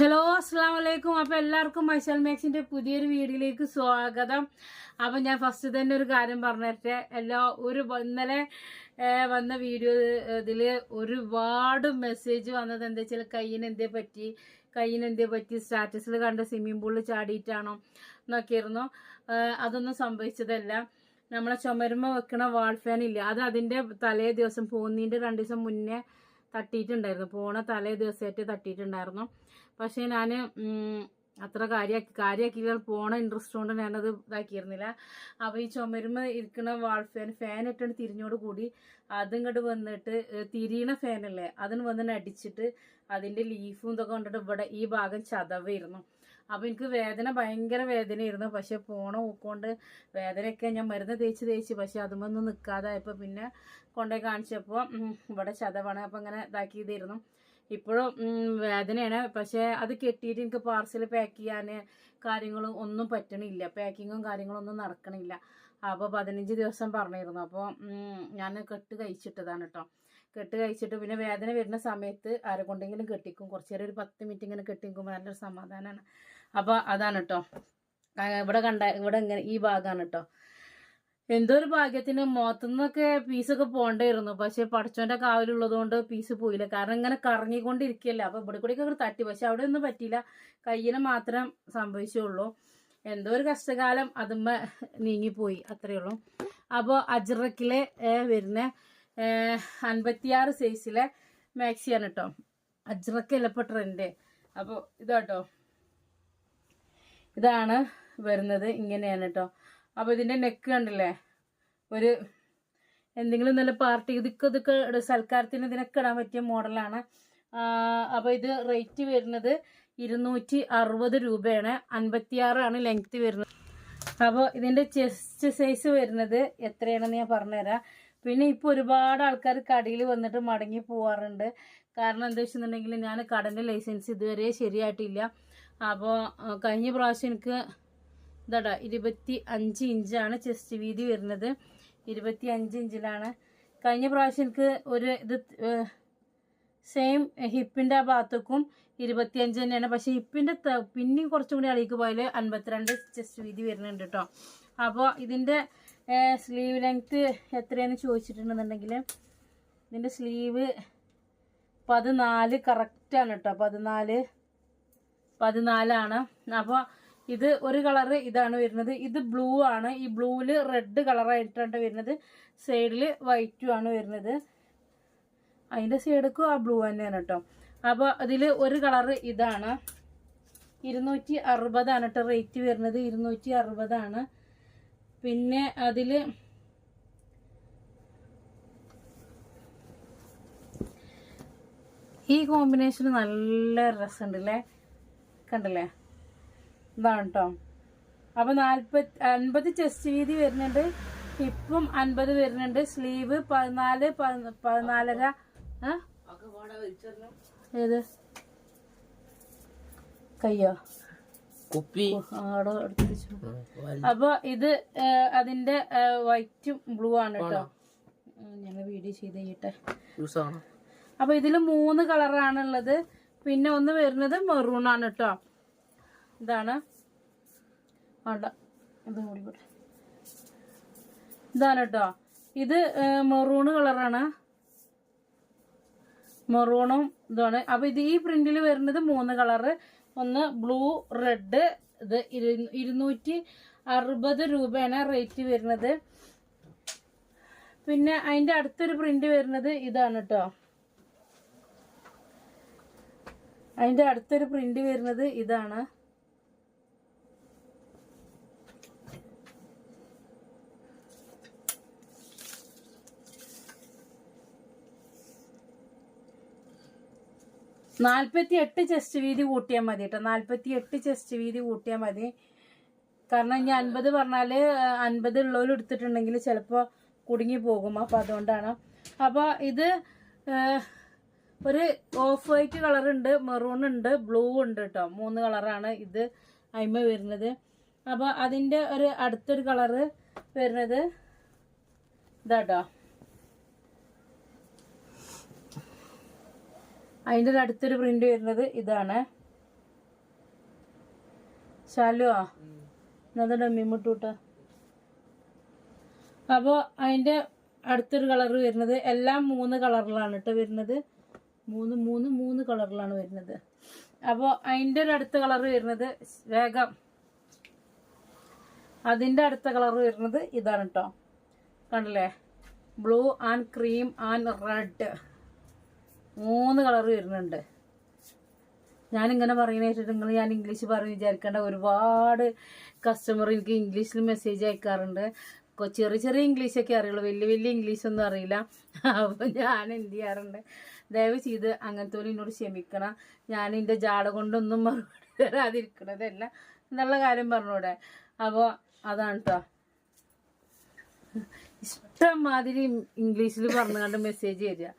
Hello അസ്സാം വലൈക്കും അപ്പം എല്ലാവർക്കും മൈസൽ മാക്സിന്റെ പുതിയൊരു വീഡിയോയിലേക്ക് സ്വാഗതം. അപ്പം ഞാൻ ഫസ്റ്റ് തന്നെ ഒരു കാര്യം പറഞ്ഞിട്ട് എല്ലാ ഒരു ഇന്നലെ വന്ന വീഡിയോ ഇതിൽ ഒരുപാട് മെസ്സേജ് വന്നത് എന്താ വെച്ചാൽ കയ്യിന് എന്തേ പറ്റി? കയ്യിന് എന്തേ പറ്റി? സ്റ്റാറ്റസിൽ കണ്ട സ്വിമ്മിംഗ് പൂളിൽ ചാടിയിട്ടാണോ എന്നൊക്കെയായിരുന്നു അതൊന്നും സംഭവിച്ചതല്ല. നമ്മളെ ചുമരുമ വെക്കണ വാൾ ഫാൻ ഇല്ല അത് അതിന്റെ തലേ ദിവസം പോകുന്നതിന്റെ രണ്ട് ദിവസം മുന്നേ തട്ടിയിട്ടുണ്ടായിരുന്നു. പോണ തലേ ദിവസമായിട്ട് തട്ടിയിട്ടുണ്ടായിരുന്നു. പക്ഷേ ഞാൻ അത്ര കാര്യമാക്കി കാര്യമാക്കിയാൽ പോണ ഇൻട്രസ്റ്റ് കൊണ്ട് ഞാനത് ഇതാക്കിയിരുന്നില്ല. അപ്പോൾ ഈ ചുമരുമ ഇരിക്കുന്ന വാൾ ഫാൻ ഫാൻ ഇട്ടാണ് തിരിഞ്ഞോട് കൂടി അതിങ്ങോട്ട് വന്നിട്ട് തിരിയണ ഫാനല്ലേ അതിന് വന്നിട്ട് അടിച്ചിട്ട് അതിന്റെ ലീഫും ഇതൊക്കെ കൊണ്ടിട്ട് ഇവിടെ ഈ ഭാഗം ചതവായിരുന്നു. അപ്പോൾ എനിക്ക് വേദന ഭയങ്കര വേദനയായിരുന്നു. പക്ഷെ പോണ ഊക്കൊണ്ട് വേദനയൊക്കെ ഞാൻ മരുന്ന് തേച്ച് തേച്ച് പക്ഷെ അതുമൊന്നും നിൽക്കാതായപ്പോൾ പിന്നെ കൊണ്ടുപോയി കാണിച്ചപ്പോൾ ഇവിടെ ചതവാണ്. അപ്പം അങ്ങനെ ഇതാക്കിയതായിരുന്നു. ഇപ്പോഴും വേദനയാണ്. പക്ഷെ അത് കെട്ടിയിട്ട് എനിക്ക് പാർസൽ പാക്ക് ചെയ്യാൻ കാര്യങ്ങളും ഒന്നും പറ്റണില്ല. പാക്കിങ്ങും കാര്യങ്ങളും ഒന്നും നടക്കണില്ല. അപ്പോൾ പതിനഞ്ച് ദിവസം പറഞ്ഞിരുന്നു. അപ്പോൾ ഞാൻ കെട്ട് കഴിച്ചിട്ടതാണ് കേട്ടോ കെട്ട് കഴിച്ചിട്ട് പിന്നെ വേദന വരുന്ന സമയത്ത് ആരെ കൊണ്ടെങ്കിലും കെട്ടിക്കും. കുറച്ച് നേരം ഒരു പത്ത് മിനിറ്റ് ഇങ്ങനെ കെട്ടിക്കുമ്പോൾ നല്ലൊരു സമാധാനമാണ് അപ്പോൾ അതാണ് കേട്ടോ ഇവിടെ കണ്ട ഇവിടെ ഇങ്ങനെ ഈ ഭാഗമാണ് കേട്ടോ എന്തോ ഒരു ഭാഗ്യത്തിന് മുഖത്തുനിന്നൊക്കെ പീസൊക്കെ പോണ്ടായിരുന്നു പക്ഷെ പടച്ചോന്റെ കാവലുള്ളത് കൊണ്ട് പീസ് പോയില്ല. കാരണം ഇങ്ങനെ കറങ്ങിക്കൊണ്ടിരിക്കുകയല്ല അപ്പൊ ഇവിടെ കൂടി ഒക്കെ തട്ടി. പക്ഷെ അവിടെ ഒന്നും പറ്റിയില്ല. കയ്യിന് മാത്രം സംഭവിച്ചുള്ളൂ. എന്തോ ഒരു കഷ്ടകാലം അതുമ്മ നീങ്ങിപ്പോയി. അത്രയേ ഉള്ളൂ. അപ്പോൾ അജ്രക്കിലെ വരുന്ന അൻപത്തിയാറ് സൈസിലെ മാക്സിയാണ് കേട്ടോ. അജ്രക്കല്ല ഇപ്പോൾ ട്രെൻഡ്. അപ്പോൾ ഇതാട്ടോ. ഇതാണ് വരുന്നത്. ഇങ്ങനെയാണ് കേട്ടോ. അപ്പോൾ ഇതിന്റെ നെക്ക് കണ്ടില്ലേ? ഒരു എന്തെങ്കിലും നല്ല പാർട്ടി ഇതൊക്കെ ഇതൊക്കെ സൽക്കാരത്തിന് ഇതിനൊക്കെ ഇടാൻ പറ്റിയ മോഡലാണ് അപ്പോൾ ഇത് റേറ്റ് വരുന്നത് ഇരുന്നൂറ്റി അറുപത് രൂപയാണ്. അൻപത്തിയാറാണ് ലെങ്ത് വരുന്നത്. അപ്പോൾ ഇതിന്റെ ചെസ്റ്റ് സൈസ് വരുന്നത് എത്രയാണെന്ന് ഞാൻ പറഞ്ഞുതരാം. പിന്നെ ഇപ്പോൾ ഒരുപാട് ആൾക്കാർ കടയിൽ വന്നിട്ട് മടങ്ങി പോവാറുണ്ട്. കാരണം എന്താ വെച്ചിട്ടുണ്ടെങ്കിൽ ഞാൻ കടന്റെ ലൈസൻസ് ഇതുവരെ ശരിയായിട്ടില്ല. അപ്പോൾ കഴിഞ്ഞ പ്രാവശ്യം എനിക്ക് ഇതാടാ ഇരുപത്തി അഞ്ച് ഇഞ്ചാണ് ചെസ്റ്റ് വീതി വരുന്നത്. ഇരുപത്തി അഞ്ച് ഇഞ്ചിലാണ്. കഴിഞ്ഞ പ്രാവശ്യം എനിക്ക് ഒരു ഇത് സെയിം ഹിപ്പിന്റെ ആ ഭാഗത്തേക്കും ഇരുപത്തിയഞ്ച് തന്നെയാണ്. പക്ഷേ ഹിപ്പിന്റെ പിന്നെയും കുറച്ചും കൂടി അളിക്ക് പോയാൽ അൻപത്തിരണ്ട് ചെസ്റ്റ് വീതി വരുന്നുണ്ട് കേട്ടോ അപ്പോൾ ഇതിന്റെ സ്ലീവ് ലെങ്ത്ത് എത്രയാണെന്ന് ചോദിച്ചിട്ടുണ്ടെന്നുണ്ടെങ്കിൽ ഇതിന്റെ സ്ലീവ് പതിനാല് കറക്റ്റാണ് കേട്ടോ പതിനാല് പതിനാലാണ്. അപ്പോൾ ഇത് ഒരു കളറ് ഇതാണ് വരുന്നത്. ഇത് ബ്ലൂ ആണ്. ഈ ബ്ലൂവിൽ റെഡ് കളറായിട്ടാണ് വരുന്നത്. സൈഡിൽ വൈറ്റും ആണ് വരുന്നത്. അതിന്റെ സൈഡക്കും ആ ബ്ലൂ തന്നെയാണ് കേട്ടോ. അപ്പോൾ അതിൽ ഒരു കളറ് ഇതാണ്. ഇരുന്നൂറ്റി അറുപതാണ് കേട്ടോ റേറ്റ് വരുന്നത്. ഇരുന്നൂറ്റി അറുപതാണ് പിന്നെ അതിൽ ഈ കോമ്പിനേഷൻ നല്ല രസമുണ്ടല്ലേ? കണ്ടല്ലേ? ഇതാണ് കേട്ടോ അപ്പോൾ നാൽപ്പത്തി അൻപത് ചെസ്റ്റ് വീതി വരുന്നുണ്ട്. ഹിപ്പും അൻപത് വരുന്നുണ്ട്. സ്ലീവ് പതിനാല് പതിന- പതിനാലര? ഏത്? കയ്യോ? കുപ്പി. അപ്പൊ ഇത് അതിന്റെ വൈറ്റും ബ്ലൂ ആണ് കേട്ടോ ഞങ്ങൾ വീഡിയോ ചെയ്ത് ആണോ അപ്പൊ ഇതിൽ മൂന്ന് കളറാണുള്ളത് പിന്നെ ഒന്ന് വരുന്നത് മെറൂൺ ആണ് കേട്ടോ ഇതാണ്. ഇതും കൂടി ഇതാണ് കേട്ടോ. ഇത് മെറൂണ് കളറാണ് മെറൂണും ഇതാണ്. അപ്പൊ ഇത് ഈ പ്രിന്റിൽ വരുന്നത് മൂന്ന് കളറ് ഒന്ന് ബ്ലൂ റെഡ് ഇത് ഇരു- ഇരുന്നൂറ്റി അറുപത് രൂപയാണ് റേറ്റ് വരുന്നത്. പിന്നെ അതിന്റെ അടുത്തൊരു പ്രിന്റ് വരുന്നത് ഇതാണ് കേട്ടോ. അതിന്റെ അടുത്തൊരു പ്രിന്റ് വരുന്നത് ഇതാണ്. നാൽപ്പത്തി എട്ട് ചെസ്റ്റ് വീതി കൂട്ടിയാൽ മതി കേട്ടോ നാൽപ്പത്തി എട്ട് ചെസ്റ്റ് വീതി കൂട്ടിയാൽ മതി. കാരണം ഇനി അൻപത് പറഞ്ഞാൽ അൻപത് ഉള്ളവർ എടുത്തിട്ടുണ്ടെങ്കിൽ ചിലപ്പോൾ കുടുങ്ങി പോകും. അപ്പം അതുകൊണ്ടാണ്. അപ്പോൾ ഇത് ഒരു ഓഫ് വൈറ്റ് കളർ ഉണ്ട് മെറൂൺ ഉണ്ട് ബ്ലൂ ഉണ്ട് കേട്ടോ മൂന്ന് കളറാണ് ഇത് അയിമ വരുന്നത്. അപ്പോൾ അതിന്റെ ഒരു അടുത്തൊരു കളറ് വരുന്നത് ഇതാട്ടോ അതിന്റെ ഒരു അടുത്തൊരു പ്രിന്റ് വരുന്നത് ഇതാണ്. ശാലുവാ. എന്നത് മിമ്മുട്ടൂട്ട അപ്പോൾ അതിന്റെ അടുത്തൊരു കളർ വരുന്നത് എല്ലാം മൂന്ന് കളറിലാണ് കേട്ടോ വരുന്നത്. മൂന്ന് മൂന്ന് മൂന്ന് കളറിലാണ് വരുന്നത്. അപ്പോൾ അതിന്റെ ഒരു അടുത്ത കളർ വരുന്നത് വേഗം. അതിന്റെ അടുത്ത കളർ വരുന്നത് ഇതാണ് കേട്ടോ കണ്ടില്ലേ? Blue and cream and red മൂന്ന് കളർ വരുന്നുണ്ട്. ഞാനിങ്ങനെ പറയുന്ന നിങ്ങൾ ഞാൻ ഇംഗ്ലീഷ് പറഞ്ഞ് വിചാരിക്കേണ്ട ഒരുപാട് കസ്റ്റമർ എനിക്ക് ഇംഗ്ലീഷിൽ മെസ്സേജ് അയക്കാറുണ്ട്. ചെറിയ ചെറിയ ഇംഗ്ലീഷൊക്കെ അറിയുള്ളൂ. വലിയ വലിയ ഇംഗ്ലീഷൊന്നും അറിയില്ല. അപ്പോൾ ഞാൻ എന്ത് ചെയ്യാറുണ്ട്? ദയവ് ചെയ്ത് അങ്ങനത്തെ ഒരു എന്നോട് ക്ഷമിക്കണം. ഞാൻ എന്റെ ജാട കൊണ്ടൊന്നും മറുപടി തരാതിരിക്കണതല്ല എന്നുള്ള കാര്യം പറഞ്ഞൂടെ. അപ്പോൾ അതാണ് കേട്ടോ ഇഷ്ടം മാതിരി ഇംഗ്ലീഷിൽ പറഞ്ഞുകൊണ്ട് മെസ്സേജ് തരിക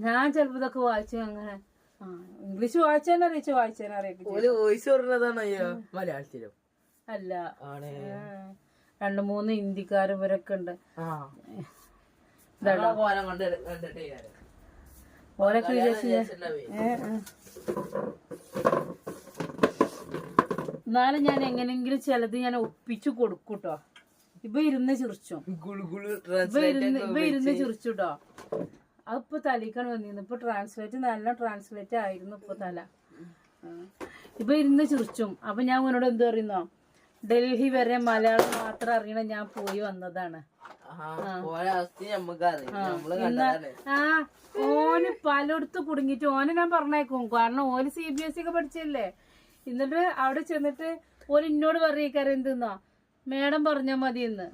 ഞാൻ ചെലപ്പോ ഇതൊക്കെ വായിച്ചു അങ്ങനെ ആ ഇംഗ്ലീഷ് വായിച്ചാൽ അറിയിച്ചു വായിച്ചാൽ അറിയാം? വോയിസ് പറഞ്ഞതാണ് അയ്യോ മലയാളത്തിലും. അല്ല. രണ്ടു മൂന്ന് ഹിന്ദിക്കാരും ഇവരൊക്കെ ഉണ്ട്. ഓരൊക്കെ. എന്നാലും ഞാൻ എങ്ങനെങ്കിലും ചിലത് ഞാൻ ഒപ്പിച്ചു കൊടുക്കൂട്ടോ ഇപ്പൊ ഇരുന്ന് ഗുളു ഇപ്പൊ ഇരുന്ന് ഇരുന്ന് ഒക്കെ ഇപ്പൊ തലിക്കാണ് വന്നിരുന്നു ഇപ്പൊ ട്രാൻസ്ലേറ്റ് നല്ല ട്രാൻസ്ലേറ്റ് ആയിരുന്നു ഇപ്പൊ തല. ഇപ്പൊ ഇരുന്ന് ചിറിച്ചും അപ്പൊ ഞാൻ അവനോട് എന്ത് പറയുന്നോ? ഡൽഹി വരെ മലയാളം മാത്രം അറിയണ ഞാൻ പോയി വന്നതാണ്. ആ, ഓന് പലയിടത്ത് കുടുങ്ങിട്ട് ഓനെ ഞാൻ പറഞ്ഞേക്കും. കാരണം ഓന് സി ബി എസ് ഒക്കെ പഠിച്ചല്ലേ എന്നിട്ട് അവിടെ ചെന്നിട്ട് ഓന് എന്നോട് എന്തെന്നോ? മേഡം പറഞ്ഞാ മതി എന്ന്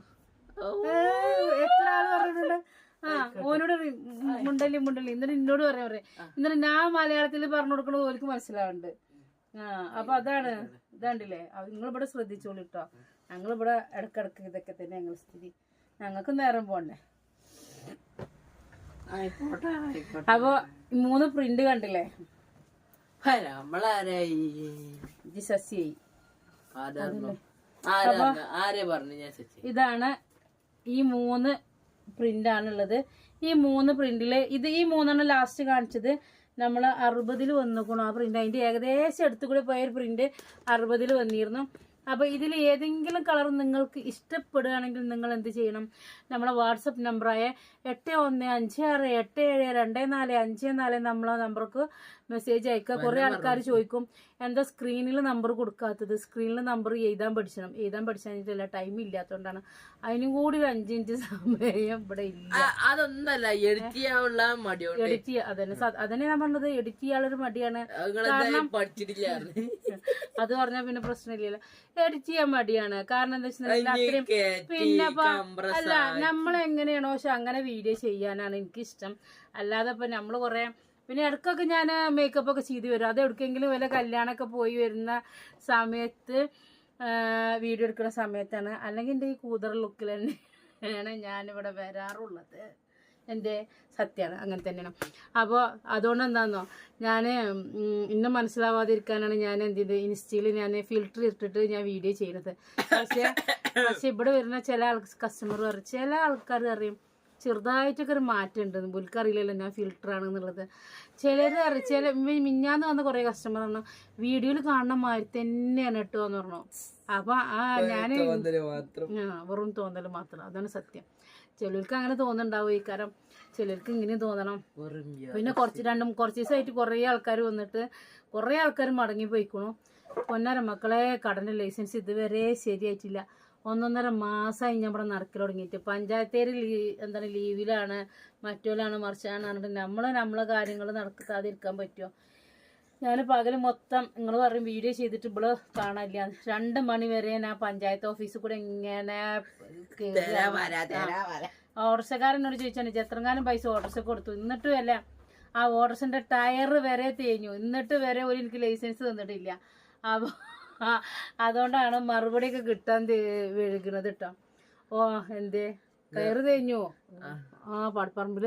എത്ര ആൾ പറഞ്ഞിട്ടുണ്ട്? ആ ഓനോട് പറയും, മുണ്ടല്ലി മുണ്ടല്ലി. എന്നിട്ട് എന്നോട് പറയാൻ പറയാം. എന്നിട്ട് ഞാൻ മലയാളത്തിൽ പറഞ്ഞു കൊടുക്കണത് ഓർക്ക് മനസ്സിലാവുന്നുണ്ട് ആ അപ്പൊ അതാണ് ഇതാണ്ടില്ലേ? നിങ്ങൾ ഇവിടെ ശ്രദ്ധിച്ചോളൂ കേട്ടോ ഞങ്ങളിവിടെ ഇടക്കിടക്ക് ഇതൊക്കെ തന്നെ ഞങ്ങൾ സ്ഥിതി. ഞങ്ങൾക്ക് നേരം പോണ്ടേ. അപ്പൊ മൂന്ന് പ്രിന്റ് കണ്ടില്ലേ? ഇതാണ് ഈ മൂന്ന് പ്രിന്റ് ആണുള്ളത്. ഈ മൂന്ന് പ്രിന്റിൽ ഇത് ഈ മൂന്നെണ്ണം ലാസ്റ്റ് കാണിച്ചത് നമ്മൾ അറുപതിൽ വന്നിക്കണം. ആ പ്രിന്റ് അതിന്റെ ഏകദേശം എടുത്തുകൂടെ പോയ ഒരു പ്രിന്റ് അറുപതിൽ വന്നിരുന്നു. അപ്പൊ ഇതിൽ ഏതെങ്കിലും കളർ നിങ്ങൾക്ക് ഇഷ്ടപ്പെടുകയാണെങ്കിൽ നിങ്ങൾ എന്ത് ചെയ്യണം? നമ്മളെ വാട്സപ്പ് നമ്പറായ എട്ട് ഒന്ന് അഞ്ച് ആറ് എട്ട് ഏഴ് രണ്ട് നാല് അഞ്ച് നാല് നമ്മളെ നമ്പർക്ക് മെസ്സേജ് അയക്കുക. കുറെ ആൾക്കാർ ചോദിക്കും എന്താ സ്ക്രീനിൽ നമ്പർ കൊടുക്കാത്തത്? സ്ക്രീനിൽ നമ്പർ എഴുതാൻ പഠിച്ചണം. എഴുതാൻ പഠിച്ചില്ല ടൈം ഇല്ലാത്തതുകൊണ്ടാണ് അതിനും കൂടി ഒരു അഞ്ച് മിനിറ്റ് സമയം ഇവിടെ ഇല്ല. അതൊന്നല്ല എഡിറ്റ് ചെയ്യാനുള്ള മടിയാണ് എഡിറ്റ് ചെയ്യുക അതന്നെ. അതന്നെ ഞാൻ പറഞ്ഞത് എഡിറ്റ് ചെയ്യാനുള്ളൊരു മടിയാണ്. കാരണം പഠിച്ചിട്ടില്ല അത് പറഞ്ഞാൽ പിന്നെ പ്രശ്നമില്ലല്ലോ. എഡിറ്റ് ചെയ്യാൻ മടിയാണ്. കാരണം എന്താ വെച്ചാൽ അത്രയും പിന്നെ അല്ല നമ്മൾ എങ്ങനെയാണോ പക്ഷെ അങ്ങനെ വീഡിയോ ചെയ്യാനാണ് എനിക്കിഷ്ടം. അല്ലാതെ ഇപ്പൊ നമ്മൾ കൊറേ പിന്നെ ഇടയ്ക്കൊക്കെ ഞാൻ മേക്കപ്പ് ഒക്കെ ചെയ്ത് വരും. അത് എവിടേക്കെങ്കിലും വല്ല കല്യാണമൊക്കെ പോയി വരുന്ന സമയത്ത് വീഡിയോ എടുക്കുന്ന സമയത്താണ്. അല്ലെങ്കിൽ എന്റെ ഈ കൂതറ ലുക്കിൽ തന്നെയാണ് ഞാനിവിടെ വരാറുള്ളത്. എന്റെ സത്യമാണ് അങ്ങനെ തന്നെയാണ്. അപ്പോൾ അതുകൊണ്ട് എന്താണെന്നോ ഞാൻ ഇന്നും മനസ്സിലാവാതിരിക്കാനാണ് ഞാൻ എന്ത് ചെയ്ത് ഇൻസ്റ്റയിൽ ഞാൻ ഫിൽറ്റർ ഇട്ടിട്ട് ഞാൻ വീഡിയോ ചെയ്യുന്നത്. പക്ഷേ പക്ഷെ ഇവിടെ വരുന്ന ചില ആൾ കസ്റ്റമർ പറയും ചില ആൾക്കാർ അറിയും ചെറുതായിട്ടൊക്കെ ഒരു മാറ്റം ഉണ്ട്. പുൽക്കറിയില്ലല്ലോ ഞാൻ ഫിൽറ്റർ ആണെന്നുള്ളത് ചിലർ അറി ചില മിന്നാന്ന് മിഞ്ഞാന്ന് വന്ന കുറേ കസ്റ്റമർ പറഞ്ഞു വീഡിയോയിൽ കാണുന്ന മാതിരി തന്നെയാണ് കേട്ടോ എന്ന് പറഞ്ഞു. അപ്പൊ ആ ഞാൻ വെറും തോന്നൽ മാത്രം. അതാണ് സത്യം. ചിലർക്ക് അങ്ങനെ തോന്നുന്നുണ്ടാവും. ഈ കാരം ചിലർക്ക് ഇങ്ങനെ തോന്നണം. പിന്നെ കുറച്ച് രണ്ടും കുറച്ച് ദിവസമായിട്ട് കുറേ ആൾക്കാർ വന്നിട്ട് കുറേ ആൾക്കാർ മടങ്ങി പോയിക്കണു. പൊന്നര മക്കളെ കടന്റെ ലൈസൻസ് ഇതുവരെ ശരിയായിട്ടില്ല. ഒന്നൊന്നര മാസമായി ഞാൻ ഇവിടെ നടക്കൽ തുടങ്ങിയിട്ട്. പഞ്ചായത്തേര് ലീ എന്താണ് ലീവിലാണ് മറ്റോലാണ് മറിച്ചാണ് പറഞ്ഞിട്ട് നമ്മൾ നമ്മളെ കാര്യങ്ങൾ നടക്കാതിരിക്കാൻ പറ്റുമോ ഞാൻ പകൽ മൊത്തം നിങ്ങൾ പറയും വീഡിയോ ചെയ്തിട്ട് ഇവിടെ കാണാനില്ല. രണ്ട് മണി വരെ ഞാൻ പഞ്ചായത്ത് ഓഫീസിൽ കൂടെ ഇങ്ങനെ വരാ ചോദിച്ചാണ് എത്രങ്ങാനും പൈസ ഓർഡർസ് കൊടുത്തു? എന്നിട്ടും അല്ല ആ ഓർഡർസിന്റെ ടയർ വരെ തേഞ്ഞു. എന്നിട്ട് വരെ ഒരു എനിക്ക് ലൈസൻസ് തന്നിട്ടില്ല. അപ്പോൾ അതുകൊണ്ടാണ് മറുപടി ഒക്കെ കിട്ടാൻ വഴുകുന്നത് കേട്ടോ ഓ എന്തേ? കയറ് തേഞ്ഞു? ആ. പാടപ്പറമ്പിൽ